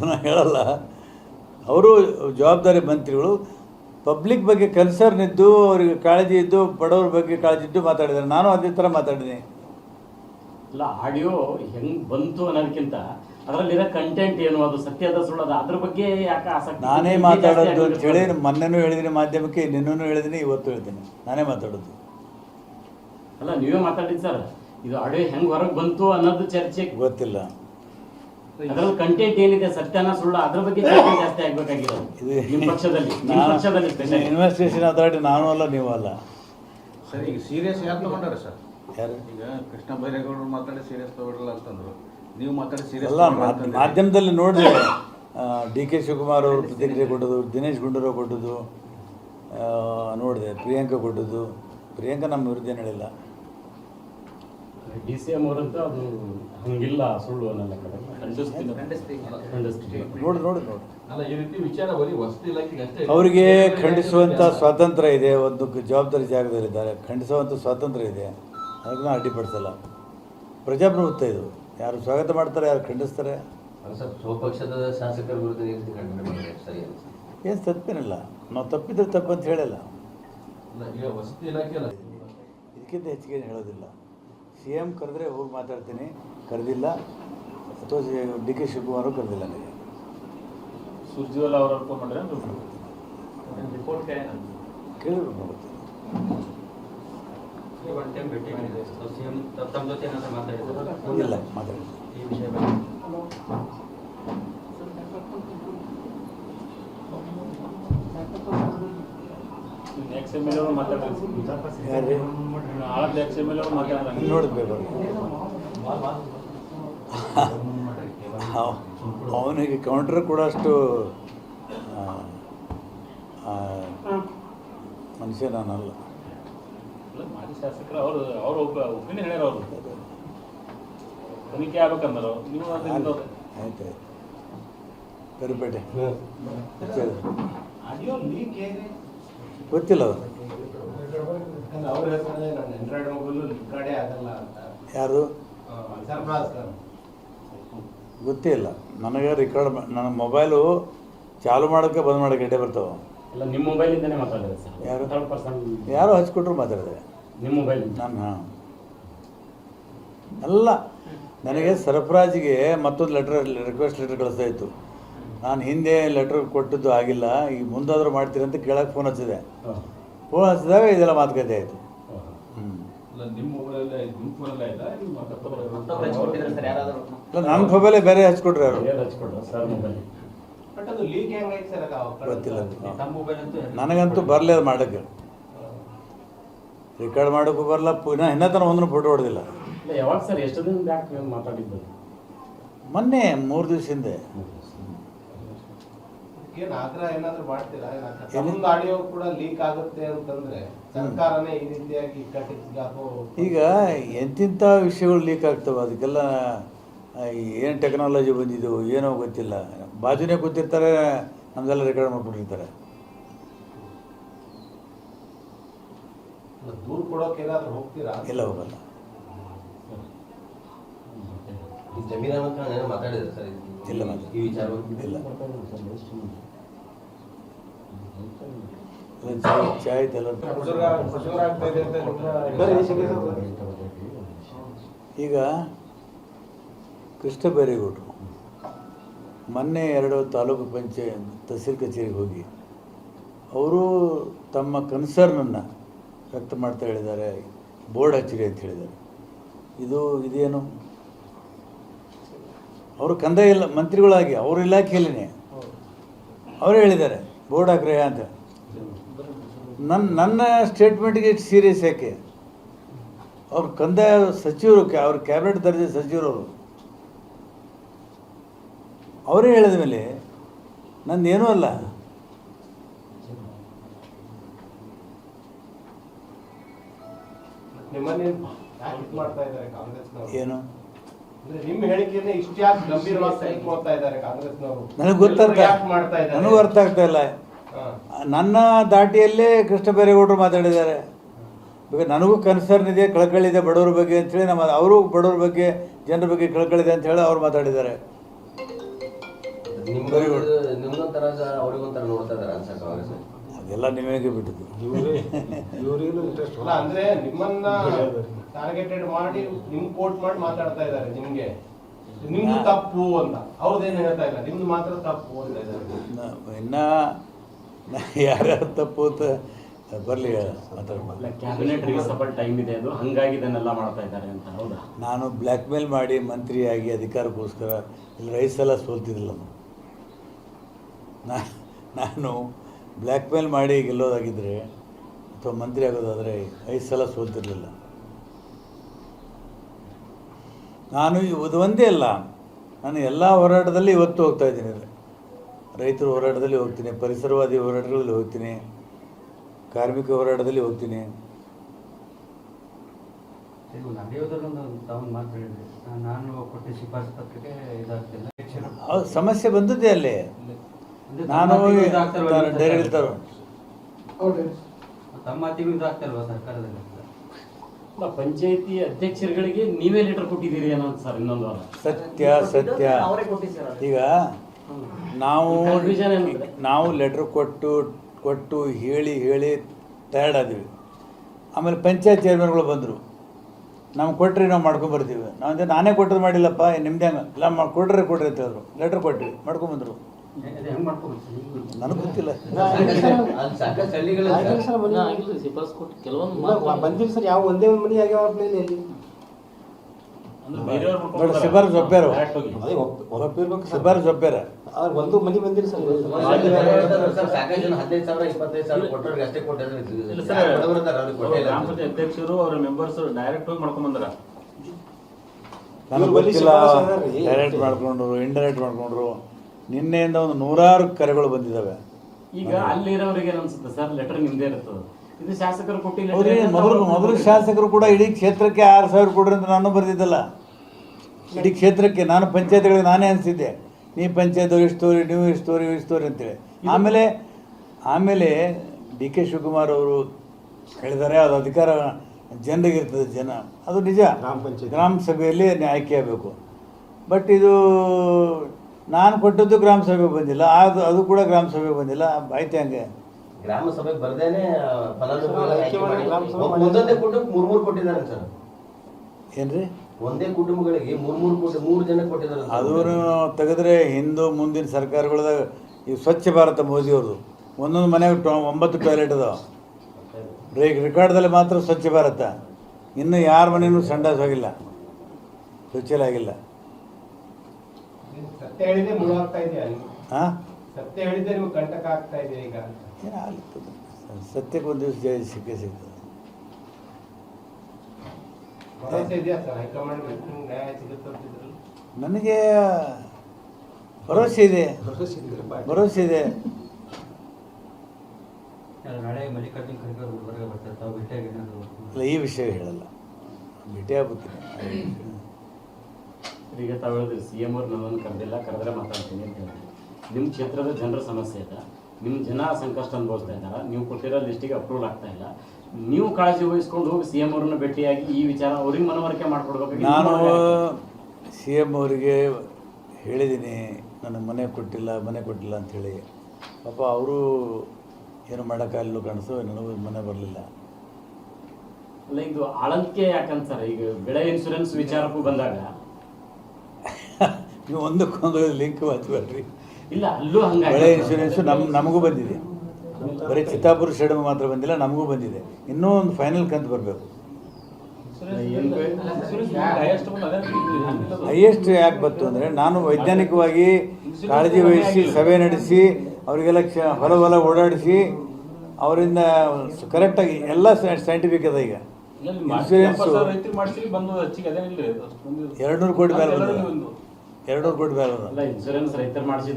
ಅದನ್ನು ಹೇಳಲ್ಲ. ಅವರು ಜವಾಬ್ದಾರಿ ಮಂತ್ರಿಗಳು ಪಬ್ಲಿಕ್ ಬಗ್ಗೆ ಕನ್ಸರ್ನ್ ಇದ್ದು ಅವರಿಗೆ ಕಾಳಜಿ ಇದ್ದು ಬಡವ್ರ ಬಗ್ಗೆ ಕಾಳಜಿ ಇದ್ದು ಮಾತಾಡಿದ್ದಾರೆ. ನಾನು ಅದೇ ಥರ ಮಾತಾಡಿದ್ದೀನಿ. ಇಲ್ಲ ಆಡಿಯೋ ಹೆಂಗ್ ಬಂತು ಅನ್ನೋದಕ್ಕಿಂತ ಅದರಲ್ಲಿರೋ ಕಂಟೆಂಟ್ ಏನು ಅದು ಸತ್ಯದ ಸುಳ್ಳದ ಅದ್ರ ಬಗ್ಗೆ ಯಾಕೆ ಆಸಕ್ತಿ ನಾನೇ ಮಾತಾಡೋದು ಅಂತ ಹೇಳಿ? ಮೊನ್ನೆನೂ ಹೇಳಿದ್ದೀನಿ ಮಾಧ್ಯಮಕ್ಕೆ ನಿನ್ನೂ ಹೇಳಿದ್ದೀನಿ ಇವತ್ತು ಹೇಳ್ತೀನಿ ನಾನೇ ಮಾತಾಡೋದು. ಅಲ್ಲ ನೀವೇ ಮಾತಾಡಿದ್ದು ಸರ್. ಇದು ಆಡಿಯೋ ಹೆಂಗ್ ಹೊರಗೆ ಬಂತು ಅನ್ನೋದು ಚರ್ಚೆ. ಗೊತ್ತಿಲ್ಲ. ಅದ್ರಲ್ಲಿ ಕಂಟೆಂಟ್ ಏನಿದೆ ಸತ್ಯನ ಸುಳ್ಳು ಅದ್ರ ಬಗ್ಗೆ ಚರ್ಚೆ ಜಾಸ್ತಿ ಆಗ್ಬೇಕಾಗಿರೋದು ಇದು ನಿಮ್ ಪಕ್ಷದಲ್ಲಿ ನಿಮ್ಮ ಪಕ್ಷದಲ್ಲಿ ಸ್ಪೆಷಲ್ ಇನ್ವೆಸ್ಟಿಗೇಷನ್ ಅಥಾರಿಟಿ ನಾನು ಅಲ್ಲ ನೀವು ಅಲ್ಲ. ಸರ್ ಈಗ ಸೀರಿಯಸ್ ಯಾರು ತಗೊಂಡಾರ ಸರ್? ಯಾರು? ಈಗ ಕೃಷ್ಣ ಬೈರೇಗೌಡರು ಮಾತಾಡಿ ಸೀರಿಯಸ್ ತಗೊಳ್ಳಲ್ಲ ಅಂತಂದ್ರು. ನೀವು ಮಾತಾಡಿ ಸೀರಿಯಸ್ ಎಲ್ಲ ಮಾಧ್ಯ- ಮಾಧ್ಯಮದಲ್ಲಿ ನೋಡಿದೆ. ಡಿ ಕೆ ಶಿವಕುಮಾರ್ ಅವರು ಪ್ರತಿಕ್ರಿಯೆ ಕೊಟ್ಟದ್ದು ದಿನೇಶ್ ಗುಂಡೂರಾವ್ ಕೊಟ್ಟದ್ದು ನೋಡಿದೆ ಪ್ರಿಯಾಂಕಾ ಕೊಟ್ಟದ್ದು. ಪ್ರಿಯಾಂಕಾ ನಮ್ಮ ವಿರುದ್ಧ ಏನು ಹೇಳಿಲ್ಲ. ಡಿ ಸಿ ಎಂ ಅವರಂತೂ ಅದು ಹಂಗಿಲ್ಲ ಸುಳ್ಳು ಅನ್ನೋ ಲೆಕ್ಕದಲ್ಲಿ ಖಂಡಿಸ್ತೀನಿ. ನೋಡಿ ನೋಡಿ ನೋಡಿ. ಅಲ್ಲ ಈ ರೀತಿ ವಿಚಾರ ಬರೀ ವಸತಿ ಇಲಾಖೆಗೆ ಅವರಿಗೆ ಖಂಡಿಸುವಂಥ ಸ್ವಾತಂತ್ರ್ಯ ಇದೆ ಒಂದು ಜವಾಬ್ದಾರಿ ಜಾಗದಲ್ಲಿದ್ದಾರೆ ಖಂಡಿಸುವಂಥ ಸ್ವಾತಂತ್ರ್ಯ ಇದೆ. ಅದನ್ನ ಅಡ್ಡಿಪಡಿಸಲ್ಲ. ಪ್ರಜಾಪ್ರಭುತ್ವ ಇದು. ಯಾರು ಸ್ವಾಗತ ಮಾಡ್ತಾರೆ ಯಾರು ಖಂಡಿಸ್ತಾರೆ. ಸ್ವಪಕ್ಷದ ಶಾಸಕರ ವಿರುದ್ಧ ಏನು ತಪ್ಪೇನಿಲ್ಲ ನಾವು ತಪ್ಪಿದ್ರೆ ತಪ್ಪು ಅಂತ ಹೇಳಲ್ಲ. ಅಲ್ಲ, ಈಗ ವಸತಿ ಇಲಾಖೆ ಅಲ್ಲ. ಇದಕ್ಕಿಂತ ಹೆಚ್ಚಿಗೆ ಏನು ಹೇಳೋದಿಲ್ಲ. ಸಿ ಎಂ ಕರೆದ್ರೆ ಹೋಗಿ ಮಾತಾಡ್ತೀನಿ. ಕರೆದಿಲ್ಲ. ಅಥವಾ ಡಿ ಕೆ ಶಿವಕುಮಾರ್ ಕರೆದಿಲ್ಲ ನನಗೆ. ಸುರ್ಜಿವಾಲ ಅವರು ಫೋನ್ ಮಾಡಿದ್ರೆ ರಿಪೋರ್ಟ್ ಕೇಳಿದ್ರು ನೋಡುತ್ತೆ ಒನ್ ಟೈಮ್ ಭೇಟಿ ಮಾಡಿದೆ ಸಿಎಂ ತಮ್ಮ ಜೊತೆ ಏನಾದ್ರು ಮಾತಾಡಿದ್ರು? ಇಲ್ಲ ಮಾತಾಡಿ ಈ ವಿಷಯ ಎಕ್ಸ್ ಎಂ ಎಲ್ ಅವರು ಮಾತಾಡ್ತಾರೆ. ಯಾರು? ಆಳದ ಎಕ್ಸ್ ಎಂ ಎಲ್ ಅವರು ಮಾತಾಡ್ತಾರೆ. ನೋಡಬೇಕು ಅವನಿಗೆ ಕೌಂಟ್ರ್ ಕೂಡ ಅಷ್ಟು ಆ, ಆ, ಮನುಷ್ಯ ನಾನಲ್ಲ ಮಾಜಿ ಶಾಸಕರು ಅವರು ಅವ್ರ ಹೇಳ್ಯಾರ ಅವರು. ತನಿಖೆ ಆಗ್ಬೇಕಂದ್ರು ನೀವು ಆಯ್ತು ಆಯ್ತು. ಕರಿಪೇಟೆ ಅಯ್ಯೋ ಲೀಕ್ ಹೇಗೆ ಗೊತ್ತಿಲ್ಲ ಅವರು ಯಾರು? ಗೊತ್ತೇ ಇಲ್ಲ ನನಗೆ ರೆಕಾರ್ಡ್ ನನ್ನ ಮೊಬೈಲು ಚಾಲು ಮಾಡೋಕ್ಕೆ ಬಂದ್ ಮಾಡೋಕ್ಕೆ ಎಡೆ ಬರ್ತಾವ. ನಿಮ್ಮ ಮೊಬೈಲಿಂದನೇ ಮಾತಾಡಿದ್ರೆ ಯಾರು? ಯಾರೋ ಹಚ್ಕೊಟ್ರು ಮಾತಾಡಿದೆ. ನಿಮ್ಮ ಮೊಬೈಲ್ ನಾನು ಹಾಂ. ಅಲ್ಲ ನನಗೆ ಸರ್ಫರಾಜ್ಗೆ ಮತ್ತೊಂದು ಲೆಟರ್ ರಿಕ್ವೆಸ್ಟ್ ಲೆಟರ್ ಕಳಿಸ್ತಾ ಇತ್ತು. ನಾನು ಹಿಂದೆ ಲೆಟರ್ ಕೊಟ್ಟದ್ದು ಆಗಿಲ್ಲ ಈಗ ಮುಂದಾದರೂ ಮಾಡ್ತೀರಿ ಅಂತ ಕೇಳಕ್ಕೆ ಫೋನ್ ಹಚ್ಚಿದೆ. ಫೋನ್ ಹಚ್ಚಿದಾಗ ಇದೆಲ್ಲ ಮಾತುಕತೆ ಆಯಿತು. ಹ್ಞೂ ಅಲ್ಲ ನಿಮ್ಮ ಮೊಬೈಲ್ ನಿಮ್ಮ ಫೋನಲ್ಲ ಇಲ್ಲ ನನ್ನ ಮೊಬೈಲೇ ಬೇರೆ ಹಚ್ಕೊಟ್ರಿ ಅವರು ಗೊತ್ತಿಲ್ಲ. ನನಗಂತೂ ಬರಲೇ ಅದು ಮಾಡೋಕ್ಕೆ. ರೆಕಾರ್ಡ್ ಮಾಡೋಕ್ಕೂ ಬರಲ್ಲ ಪುನಃ ಇನ್ನೂ ತನಕ ಒಂದೂ ಫೋಟೋ ಹೊಡೆದಿಲ್ಲ. ಯಾವಾಗ ಸರ್ ಎಷ್ಟು ದಿನ ಬ್ಯಾಕ್ ಮಾತಾಡಿದ್ದು? ಮೊನ್ನೆ ಮೂರು ದಿವಸ ಹಿಂದೆ. ಏನ್ ಆಗ್ರಹ ಏನಾದ್ರು ಮಾಡ್ತೀರಾ? ತಮ್ಮದು ಆಡಿಯೋ ಕೂಡ ಲೀಕ್ ಆಗುತ್ತೆ ಅಂತಂದ್ರೆ ಸರ್ಕಾರನೇ ಈ ರೀತಿಯಾಗಿ ಇಕ್ಕಟ್ಟಿಗಾಕೋ ಈಗ ಎಂತಿಂಥ ವಿಷಯಗಳು ಲೀಕ್ ಆಗ್ತವೆ ಅದಕ್ಕೆಲ್ಲ ಏನು ಟೆಕ್ನಾಲಜಿ ಬಂದಿದ್ದು ಏನೋ ಗೊತ್ತಿಲ್ಲ. ಬಾಜುನೇ ಗೊತ್ತಿರ್ತಾರೆ ನಮ್ದೆಲ್ಲ ರೆಕಾರ್ಡ್ ಮಾಡ್ಬಿಟ್ಟಿರ್ತಾರೆ ದೂರ ಕೊಡೋಕೆ ಏನಾದ್ರು ಹೋಗ್ತೀರಾ? ಎಲ್ಲ ಹೋಗಲ್ಲ. ಖಾನ್ ಏನೋ ಮಾತಾಡಿದ್ರೆ ಸರ್ ಇಲ್ಲ. ಈ ಇಲ್ಲ. ಚಾಯ್ ಚಾಯ್ ಈಗ ಕೃಷ್ಣ ಬೈರೇಗೌಡರು ಮೊನ್ನೆ ಎರಡು ತಾಲೂಕು ಪಂಚಾಯತ್ ತಹಸೀಲ್ ಕಚೇರಿಗೆ ಹೋಗಿ ಅವರು ತಮ್ಮ ಕನ್ಸರ್ನನ್ನು ವ್ಯಕ್ತ ಮಾಡ್ತಾ ಹೇಳಿದ್ದಾರೆ ಬೋರ್ಡ್ ಹಚ್ಚಿರಿ ಅಂತ ಹೇಳಿದ್ದಾರೆ. ಇದು ಇದೇನು ಅವರು ಕಂದಾಯ ಇಲ್ಲ ಮಂತ್ರಿಗಳಾಗಿ ಅವ್ರ ಇಲಾಖೆಯಲ್ಲಿನೇ. ಅವರು ಹೇಳಿದ್ದಾರೆ ಬೋರ್ಡ್ ಆಗ್ರಹ ಅಂತ. ನನ್ನ ನನ್ನ ಸ್ಟೇಟ್ಮೆಂಟ್ಗೆ ಸೀರಿಯಸ್ ಯಾಕೆ? ಅವ್ರ ಕಂದಾಯ ಸಚಿವರು ಅವ್ರ ಕ್ಯಾಬಿನೆಟ್ ದರ್ಜೆ ಸಚಿವರವರು. ಅವರೇ ಹೇಳಿದ ಮೇಲೆ ನಂದೇನೂ ಅಲ್ಲ. ಏನು? ನನಗೆ ಗೊತ್ತಾಗ್ತಾ ಯಾಕೆ ಮಾಡ್ತಾ ಇದ್ದಾರೆ? ನನಗೂ ಅರ್ಥ ಆಗ್ತಾ ಇಲ್ಲ. ನನ್ನ ದಾಟಿಯಲ್ಲೇ ಕೃಷ್ಣ ಬೈರೇಗೌಡರು ಮಾತಾಡಿದ್ದಾರೆ ನನಗೂ ಕನ್ಸರ್ನ್ ಇದೆ ಕಳಕಳಿದೆ ಬಡವ್ರ ಬಗ್ಗೆ ಅಂತೇಳಿ ನಮ್ಮ ಅವರು ಬಡವ್ರ ಬಗ್ಗೆ ಜನರ ಬಗ್ಗೆ ಕಳಕಳಿದೆ ಅಂತ ಹೇಳಿ ಅವ್ರು ಮಾತಾಡಿದ್ದಾರೆ. ಅದೆಲ್ಲ ನಿಮಗೆ ಬಿಟ್ಟಿದ್ದು. ಅಲ್ಲ ಅಂದ್ರೆ ನಿಮ್ಮನ್ನ ಟಾರ್ಗೆಟೆಡ್ ಮಾಡಿ ನಿಮ್ ಕೋಟ್ ಮಾಡಿ ಮಾತಾಡ್ತಾ ಇದ್ದಾರೆ ನಿಮ್ಗೆ. ನಿಮ್ದು ತಪ್ಪು ಅಂತ. ಅವ್ರದ್ದೇನು ಹೇಳ್ತಾ ಇಲ್ಲ? ನಿಮ್ದು ಮಾತ್ರ ತಪ್ಪು ಅಂತ ಇದ್ದಾರೆ. ಇನ್ನ ಯಾರ್ಯಾರು ತಪ್ಪು ಅಂತ ಬರಲಿ ಕ್ಯಾಬಿನೆಟ್ ರಿಲೀಸಬಲ್ ಟೈಮ್ ಇದೆ ಅದು. ಹಂಗಾಗಿ ಇದನ್ನೆಲ್ಲ ಮಾಡ್ತಾ ಇದ್ದಾರೆ ಅಂತ ಹೌದಾ? ನಾನು ಬ್ಲ್ಯಾಕ್ ಮೇಲ್ ಮಾಡಿ ಮಂತ್ರಿಯಾಗಿ ಅಧಿಕಾರಕ್ಕೋಸ್ಕರ ಇಲ್ಲಿ ರೈಸ್ ಎಲ್ಲ ಸೋಲ್ತಿದ್ದಿಲ್ಲ ನಾನು. ನಾನು ಬ್ಲ್ಯಾಕ್ ಮೇಲ್ ಮಾಡಿ ಗೆಲ್ಲೋದಾಗಿದ್ದರೆ ಅಥವಾ ಮಂತ್ರಿ ಆಗೋದಾದರೆ ಐದು ಸಲ ಸೋಲ್ತಿರಲಿಲ್ಲ ನಾನು ಇದು ಒಂದೇ ಅಲ್ಲ ನಾನು ಎಲ್ಲ ಹೋರಾಟದಲ್ಲಿ ಇವತ್ತು ಹೋಗ್ತಾ ಇದ್ದೀನಿ. ರೈತರ ಹೋರಾಟದಲ್ಲಿ ಹೋಗ್ತೀನಿ ಪರಿಸರವಾದಿ ಹೋರಾಟಗಳಲ್ಲಿ ಹೋಗ್ತೀನಿ ಕಾರ್ಮಿಕ ಹೋರಾಟದಲ್ಲಿ ಹೋಗ್ತೀನಿ. ನಾನು ಕೊಟ್ಟ ಶಿಫಾರಸು ಪತ್ರಿಕೆ ಇದಾಗ್ತಿಲ್ಲ. ಸಮಸ್ಯೆ ಬಂದದ್ದೇ ಅಲ್ಲಿ. ನಾನು ಡೈರಿ? ಹೇಳ್ತಾರೆ ತಮ್ಮ ಸರ್ಕಾರದಲ್ಲಿ ಪಂಚಾಯತಿ ಅಧ್ಯಕ್ಷರುಗಳಿಗೆ ನೀವೇ ಲೆಟರ್ ಕೊಟ್ಟಿದ್ದೀರಿ ಅನ್ನೋದು ಸರ್ ಇನ್ನೊಂದು ಸತ್ಯ ಸತ್ಯ. ಈಗ ನಾವು ನಾವು ಲೆಟ್ರ್ ಕೊಟ್ಟು ಕೊಟ್ಟು ಹೇಳಿ ಹೇಳಿ ಟಯರ್ಡ್ ಆದ್ವಿ ಆಮೇಲೆ ಪಂಚಾಯತ್ ಚೇರ್ಮನ್ಗಳು ಬಂದರು. ನಾವು ಕೊಟ್ರಿ ನಾವು ಮಾಡ್ಕೊಂಬರ್ತೀವಿ ನಾವು ಅಂದ್ರೆ ನಾನೇ ಕೊಟ್ಟದ್ದು ಮಾಡಿಲ್ಲಪ್ಪ ನಿಮ್ದೇ ಹಂಗೆ? ಇಲ್ಲ ಮಾಡಿ ಕೊಡ್ರಿ ಕೊಡ್ರಿ ಅಂತ ಹೇಳಿದ್ರು. ಲೆಟ್ರ್ ಕೊಟ್ವಿ ಮಾಡ್ಕೊಂಬಂದರು ನನಗೆ ಗೊತ್ತಿಲ್ಲ. ಕೆಲವೊಂದು ಬಂದಿಲ್ಲ ಸರ್ ಯಾವ ಒಂದೇ ಒಂದು ಮನೆ ಆಗ್ಯಾವ ಆದ್ರೆ ಒಂದು ಮನಿ ಬಂದಿರಿ ಸರ್. ಗ್ರಾಮ ಪಂಚಾಯತ್ ಅಧ್ಯಕ್ಷರು ಅವ್ರ ಮೆಂಬರ್ಸ್ ಡೈರೆಕ್ಟ್ ಹೋಗಿ ಮಾಡ್ಕೊಂಡ್ ಬಂದ್ರ. ನನಗೆ ಗೊತ್ತಿಲ್ಲ. ಶಿಫಾರಸು ಡೈರೆಕ್ಟ್ ಮಾಡ್ಕೊಂಡ್ರು ಇಂಡೈರೆಕ್ಟ್ ಮಾಡ್ಕೊಂಡ್ರು. ನಿನ್ನೆಯಿಂದ ಒಂದು ನೂರಾರು ಕರೆಗಳು ಬಂದಿದ್ದಾವೆ. ಈಗ ಅಲ್ಲಿರೋರಿಗೆ ಅನ್ಸುತ್ತೆ ಸರ್? ಲೆಟರ್ ನಿಮ್ದೇ ಇರ್ತದೆ ಇದು ಶಾಸಕರು ಮೊದಲು ಮೊದಲು ಶಾಸಕರು ಕೂಡ ಇಡೀ ಕ್ಷೇತ್ರಕ್ಕೆ ಆರು ಸಾವಿರ ಕೊಡ್ರಿ ಅಂತ ನಾನು ಬರ್ತಿದ್ದಲ್ಲ ಇಡೀ ಕ್ಷೇತ್ರಕ್ಕೆ ನಾನು ಪಂಚಾಯತ್ಗಳಿಗೆ ನಾನೇ ಅನಿಸಿದ್ದೆ. ನೀ ಪಂಚಾಯತ್ ಇಷ್ಟೋರಿ ಇಷ್ಟು ತೋರಿ ನೀವು ಇಷ್ಟು ತೋರಿ ಇಷ್ಟು ತೋರಿ ಅಂತೇಳಿ ಆಮೇಲೆ ಆಮೇಲೆ ಡಿ ಕೆ ಶಿವಕುಮಾರ್ ಅವರು ಹೇಳಿದ್ದಾರೆ ಅದು ಅಧಿಕಾರ ಜನರಿಗೆ ಇರ್ತದೆ ಜನ. ಅದು ನಿಜ. ಗ್ರಾಮ ಪಂಚಾಯತ್. ಗ್ರಾಮ ಸಭೆಯಲ್ಲಿ ಆಯ್ಕೆ ಆಗಬೇಕು. ಬಟ್ ಇದು ನಾನು ಕೊಟ್ಟದ್ದು ಗ್ರಾಮ ಸಭೆ ಬಂದಿಲ್ಲ ಅದು ಅದು ಕೂಡ ಗ್ರಾಮ ಸಭೆ ಬಂದಿಲ್ಲ ಆಯ್ತು ಹಂಗೆ? ಗ್ರಾಮ ಸಭೆಗೆ ಬರ್ದೇನೆ ಒಂದೊಂದೇ ಕುಟುಂಬಕ್ಕೆ ಮೂರು ಮೂರು ಕೊಟ್ಟಿದ್ದಾರೆ ಸರ್. ಏನ್ರಿ? ಒಂದೇ ಕುಟುಂಬಗಳಿಗೆ ಮೂರು ಮೂರು ಕೋಟಿ ಮೂರು ಜನ ಕೊಟ್ಟಿದ್ದಾರೆ ಅಂತ. ಅದನ್ನು ತೆಗೆದ್ರೆ ಹಿಂದೂ ಮುಂದಿನ ಸರ್ಕಾರಗಳದಾಗ ಈ ಸ್ವಚ್ಛ ಭಾರತ ಮೋದಿಯವ್ರದ್ದು ಒಂದೊಂದು ಮನೆಗೆ ಟೊ ಒಂಬತ್ತು ಟಾಯ್ಲೆಟ್ ಅದಾವ. ಬ್ರೇಕ್ ರೆಕಾರ್ಡ್ದಲ್ಲಿ ಮಾತ್ರ ಸ್ವಚ್ಛ ಭಾರತ. ಇನ್ನು ಯಾರ ಮನೆಯೂ ಸಂಡಾಸ ಆಗಿಲ್ಲ. ಶೌಚಾಲಯ ಆಗಿಲ್ಲ. ಮುಳುವಾಗ್ತಾ ಇದೆಯಾ ನೀವು ಹಾಂ ಸತ್ಯ ಹೇಳಿದ್ರೆ ನಿಮ್ಗೆ ಕಂಟಕ ಆಗ್ತಾ ಇದೆ ಈಗ? ಸತ್ಯಕ್ಕೆ ಒಂದು ದಿವಸ ಜಯ ಸಿಕ್ಕೇ ಸಿಗ್ತದೆ. ಭರವಸೆ ಇದೆಯಾ ಸರ್? ಹೈಕಮಾಂಡ್ ನ್ಯಾಯ ಸಿಗುತ್ತೆ ಅಂತಿದ್ರಲ್ಲ? ನನಗೆ ಭರವಸೆ ಇದೆ. ಭರವಸೆ ಇದೆ. ನಾಳೆ ಮಲ್ಲಿಕಾರ್ಜುನ್ ಖರ್ಗೆ ಅವರು ಹೊರಗೆ ಬರ್ತಾರೆ. ತಾವು ಭೇಟಿಯಾಗಿ ಏನಾದ್ರು ಇಲ್ಲ ಈ ವಿಷಯ ಹೇಳಲ್ಲ. ಭೇಟಿ ಆಗ್ಬಿಡ್ತೀನಿ ಈಗ ತಾವು ಹೇಳಿದ್ರಿ ಸಿ ಎಂ ಅವ್ರು ನನ್ನನ್ನು ಕರೆದಿಲ್ಲ ಕರೆದ್ರೆ ಮಾತಾಡ್ತೀನಿ ಅಂತ ಹೇಳಿದ್ರಿ ನಿಮ್ಮ ಕ್ಷೇತ್ರದ ಜನರ ಸಮಸ್ಯೆ ಇದೆ. ನಿಮ್ಮ ಜನ ಸಂಕಷ್ಟ ಅನುಭವಿಸ್ತಾ ಇದ್ದಾರೆ? ನೀವು ಕೊಟ್ಟಿರೋ ಲಿಸ್ಟಿಗೆ ಅಪ್ರೂವಲ್ ಆಗ್ತಾ ಇಲ್ಲ. ನೀವು ಕಾಳಜಿ ವಹಿಸ್ಕೊಂಡು ಹೋಗಿ ಸಿ ಎಂ ಅವ್ರನ್ನ ಭೇಟಿಯಾಗಿ ಈ ವಿಚಾರ ಅವ್ರಿಗೆ ಮನವರಿಕೆ ಮಾಡಿಕೊಡ್ಬೇಕು. ನಾನು ಸಿ ಎಂ ಅವರಿಗೆ ಹೇಳಿದ್ದೀನಿ ನನಗೆ ಮನೆ ಕೊಟ್ಟಿಲ್ಲ ಮನೆ ಕೊಟ್ಟಿಲ್ಲ ಅಂಥೇಳಿ ಪಾಪ ಅವರು ಏನು ಮಾಡೋಕ್ಕಾಗಲಿಲ್ಲ ಕಾಣಿಸು ನನಗೂ ಮನೆ ಬರಲಿಲ್ಲ. ಅಲ್ಲ ಇದು ಆಳಂಕೆ ಯಾಕಂತಾರೆ? ಈಗ ಬೆಳೆ ಇನ್ಶೂರೆನ್ಸ್ ವಿಚಾರಕ್ಕೂ ಬಂದಾಗ ನೀವು ಒಂದಕ್ಕೊಂದು ಲಿಂಕ್ ಹಚ್ಬೇಡ್ರಿ ಇಲ್ಲ ಅಲ್ಲೂ ಬೆಳೆ ಇನ್ಶೂರೆನ್ಸು ನಮ್ಮ ನಮಗೂ ಬಂದಿದೆ. ಬರೀ ಚಿತ್ತಾಪುರ ಶೆಡಮ್ ಮಾತ್ರ ಬಂದಿಲ್ಲ ನಮಗೂ ಬಂದಿದೆ. ಇನ್ನೂ ಒಂದು ಫೈನಲ್ ಕಂತು ಬರಬೇಕು. ಹೈಯೆಸ್ಟ್ ಯಾಕೆ ಬಂತು ಅಂದರೆ ನಾನು ವೈಜ್ಞಾನಿಕವಾಗಿ ಕಾಳಜಿ ವಹಿಸಿ ಸಭೆ ನಡೆಸಿ ಅವರಿಗೆಲ್ಲ ಕ್ಷ ಹೊಲ ಹೊಲ ಓಡಾಡಿಸಿ ಅವರಿಂದ ಕರೆಕ್ಟಾಗಿ ಎಲ್ಲ ಸೈಂಟಿಫಿಕ್ ಅದ ಈಗ. ಇನ್ಶೂರೆನ್ಸು. ಎರಡು ನೂರು ಕೋಟಿ ಮೇಲೆ ಬಂದಿದೆ. ಎರಡು ಗುಡ್ ವ್ಯಾಲ್ಯೂ ಅಲ್ಲ ಇನ್ಶೂರೆನ್ಸ್ ರೈತರು ಮಾಡಿಸಿದ